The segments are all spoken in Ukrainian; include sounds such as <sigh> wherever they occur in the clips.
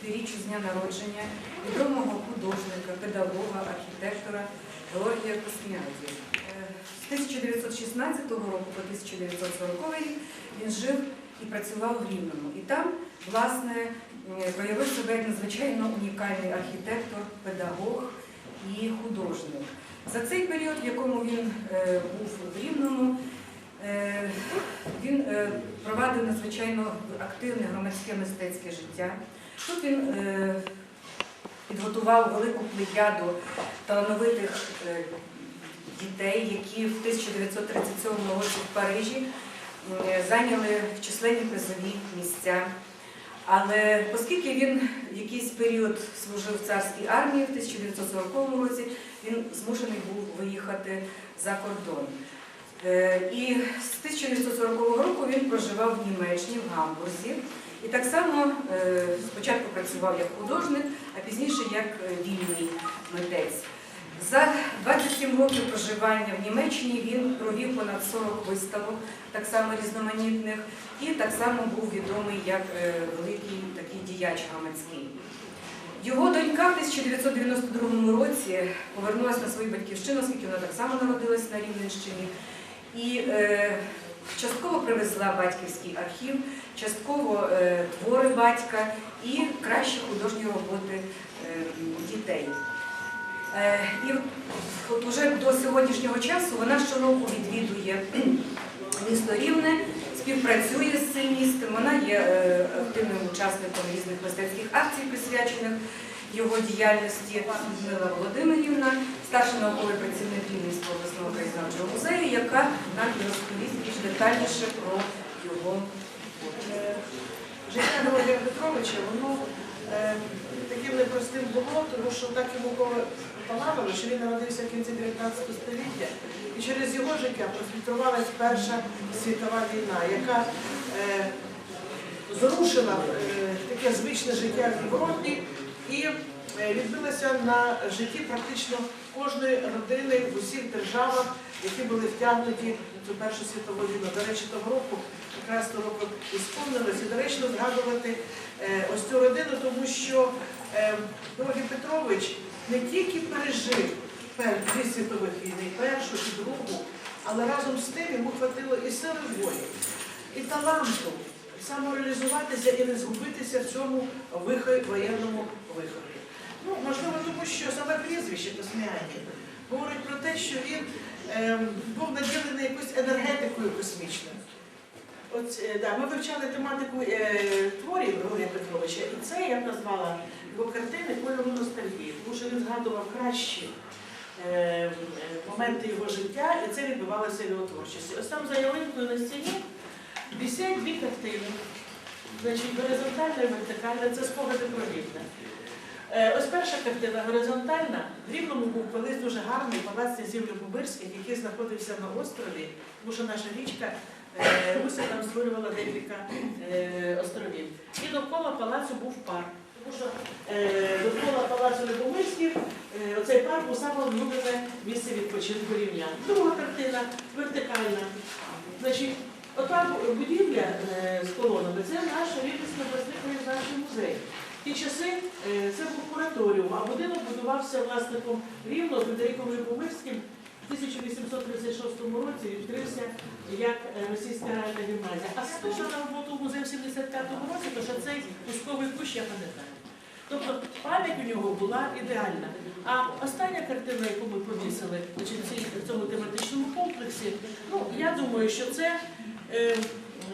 125-річчю з дня народження відомого художника, педагога, архітектора Георгія Косміаді. Е, З 1916 року по 1940 рік він жив і працював в Рівному. І там, власне, проявив себе надзвичайно унікальний архітектор, педагог і художник. За цей період, в якому він е, був в Рівному, е, він провадив надзвичайно активне громадське мистецьке життя. Тут він е, підготував велику плеяду талановитих е, дітей, які в 1937 році в Парижі е, зайняли численні призові місця. Але оскільки він якийсь період служив в царській армії в 1940 році, він змушений був виїхати за кордон. Е, І з 1940 року він проживав в Німеччині, в Гамбурзі. І так само е, спочатку працював як художник, а пізніше як е, вільний митець. За 27 років проживання в Німеччині він провів понад 40 виставок, так само різноманітних, і так само був відомий як е, великий такий діяч громадський. Його донька в 1992 році повернулася на свою батьківщину, оскільки вона так само народилась на Рівненщині, і частково привезла батьківський архів, частково е, твори батька і кращі художні роботи е, дітей. Е, І от уже до сьогоднішнього часу вона щороку відвідує <clears throat> місто Рівне, співпрацює з цим містом. Вона є е, активним учасником різних мистецьких акцій, присвячених його діяльності. Людмила Володимирівна, старший науковий працівник Рівненського обласного краєзнавчого музею, яка нам розповість більш детальніше про його Життя Георгія Петровича, воно е, таким непростим було, тому що так йому полагало, що він народився в кінці 19 століття, і через його життя профільтрувалась Перша світова війна, яка е, зрушила е, таке звичне життя в Європі відбилася на житті практично кожної родини в усіх державах, які були втягнуті цю Першу світову війну. До речі, того року якраз того року і сповнилось, і доречно згадувати е, ось цю родину, тому що е, Георгій Петрович не тільки пережив дві світових війни, першу і другу, але разом з тим йому хватило і сили волі, і таланту самореалізуватися і не згубитися в цьому вихо- воєнному виході. Ну, можливо, тому що саме прізвище Косміані говорить про те, що він ем, був наділений якоюсь енергетикою космічною. От, е, да, ми вивчали тематику е, творів Григорія Петровича, і це я б назвала його картини кольору ностальгії, тому що він згадував кращі е, е, моменти його життя, і це відбувалося в його творчості. Ось там за ялинкою на стіні висять дві картини. Значить, горизонтальна і вертикальна це спогади про рівне. Е, Ось перша картина горизонтальна. В Рівному був колись дуже гарний палац князів Любомирських, який знаходився на острові, тому що наша річка е, Руся там створювала декілька е, островів. І довкола палацу був парк. Тому що довкола палацу Любомирських оцей парк був саме улюблене місце відпочинку рівнян. Друга картина вертикальна. Значить, ота будівля з колонами це наш Рівненський обласний краєзнавчий музей. Ті часи е, це був кураторіум, а будинок будувався власником рівно Федериком Любомирським. В 1836 році відкрився як е, російська реальна гімназія. А стало на роботу в музей в 75-му році, то що цей пусковий кущ я пам'ятаю. Тобто пам'ять у нього була ідеальна. А остання картина, яку ми повісили в цьому тематичному комплексі, ну я думаю, що це е,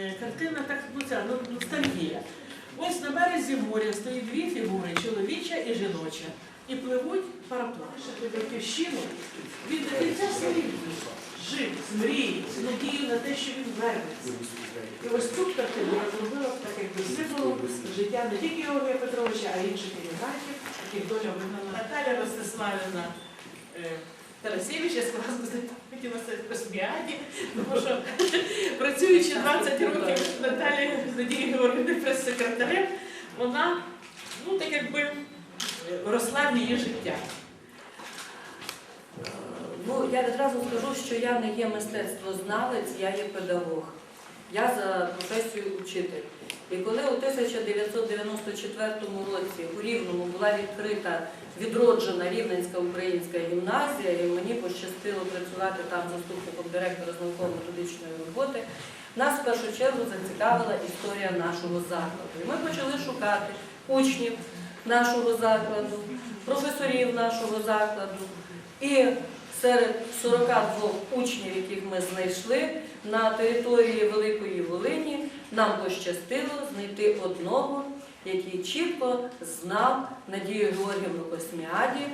е, картина так ну, ця, ну. Ось на березі моря стоїть дві фігури чоловіча і жіноча. І пливуть параплавши батьківщину. Він до кінця своїх жив з мрією, з надією на те, що він вернеться. І ось тут картину розробила так якби символом життя не тільки Георгія Петровича, а й інших емігрантів, яких доля вигнала. Наталя Ростиславівна Тарасєвич, я сказала, сказати, хотіла сказати Косміаді, тому що працюючи 20 років Наталі Надії Надією прес-секретарем, вона ну так якби росла в її життя. Ну, я відразу скажу, що я не є мистецтвознавець, я є педагог. Я за професію учитель. І коли у 1994 році у Рівному була відкрита відроджена Рівненська українська гімназія, і мені пощастило працювати там заступником директора з науково-методичної роботи, нас в першу чергу зацікавила історія нашого закладу. І ми почали шукати учнів нашого закладу, професорів нашого закладу. І серед 42 учнів, яких ми знайшли на території Великої Волині, нам пощастило знайти одного, який чітко знав Надію Георгіївну Косміаді.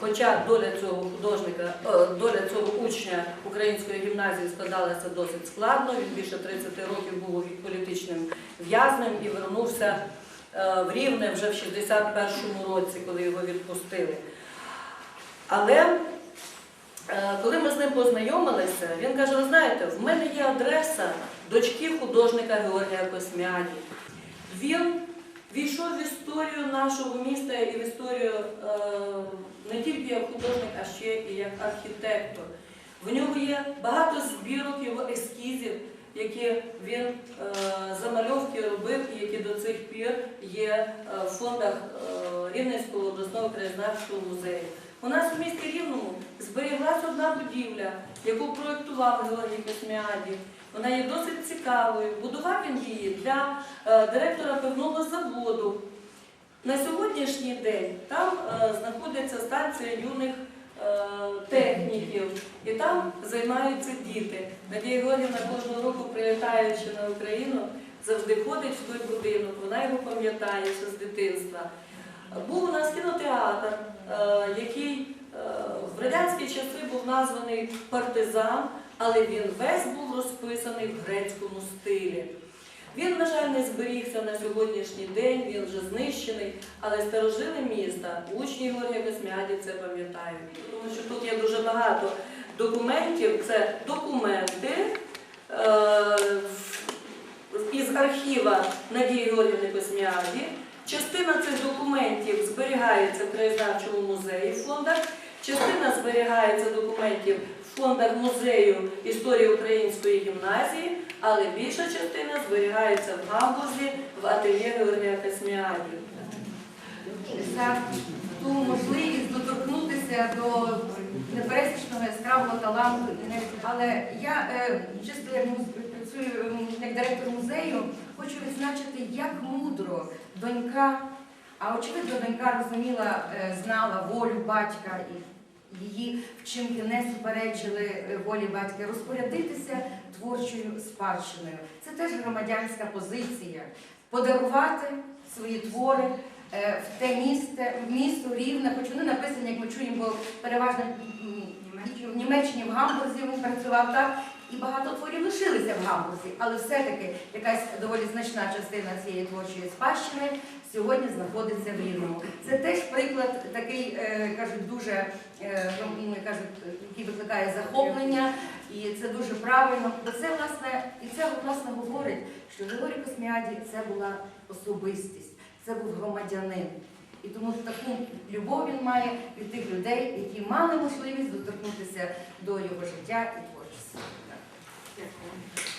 Хоча доля цього художника, е, доля цього учня української гімназії складалася досить складно. Він більше 30 років був політичним в'язнем і вернувся е, в Рівне вже в 61-му році, коли його відпустили. Але коли ми з ним познайомилися, він каже: ви знаєте, в мене є адреса дочки художника Георгія Косміаді. Він війшов в історію нашого міста і в історію е, не тільки як художник, а ще і як архітектор. В нього є багато збірок його ескізів, які він е, замальовки робив і які до цих пір є е, в фондах е, Рівненського обласного краєзнавчого музею. У нас у місті Рівному зберіглась одна будівля, яку проєктував Георгій Косміаді. Вона є досить цікавою. Будував він її для е, директора пивного заводу. На сьогоднішній день там е, знаходиться станція юних е, техніків, і там займаються діти. Надія Георгіївна кожного року, прилітаючи на Україну, завжди ходить в той будинок, вона його пам'ятає ще з дитинства. Був у нас кінотеатр, е, який е, в радянські часи був названий партизан, але він весь був розписаний в грецькому стилі. Він, на жаль, не зберігся на сьогоднішній день, він вже знищений, але старожили міста, учні Георгія Косміаді це пам'ятають. Тому що тут є дуже багато документів, це документи е, із архіва Надії Георгіївни Косміаді. Частина цих документів зберігається в краєзнавчому музеї в фондах, частина зберігається документів в фондах музею історії української гімназії, але більша частина зберігається в Гамбурзі в ательє Георгія Косміаді. за ту можливість доторкнутися до непересічного яскравого таланту. Але я е, чисто як працюю як директор музею, хочу відзначити, як мудро донька, а очевидно, донька розуміла, е, знала волю батька і. Її вчинки не суперечили е, волі батька розпорядитися творчою спадщиною. Це теж громадянська позиція подарувати свої твори е, в те місце, в місто Рівне, хоч вони написані, як ми чуємо, бо переважно в Німеччині, в Гамбурзі він працював так, і багато творів лишилися в Гамбурзі, але все-таки якась доволі значна частина цієї творчої спадщини сьогодні знаходиться в Рівному. Це теж приклад такий, е, кажуть, дуже е, ну, кажуть, який викликає захоплення, і це дуже правильно. Це власне і це власне говорить, що Григорій Косміаді це була особистість, це був громадянин. І тому таку любов він має від тих людей, які мали можливість доторкнутися до його життя і творчості. Yes, ma'am.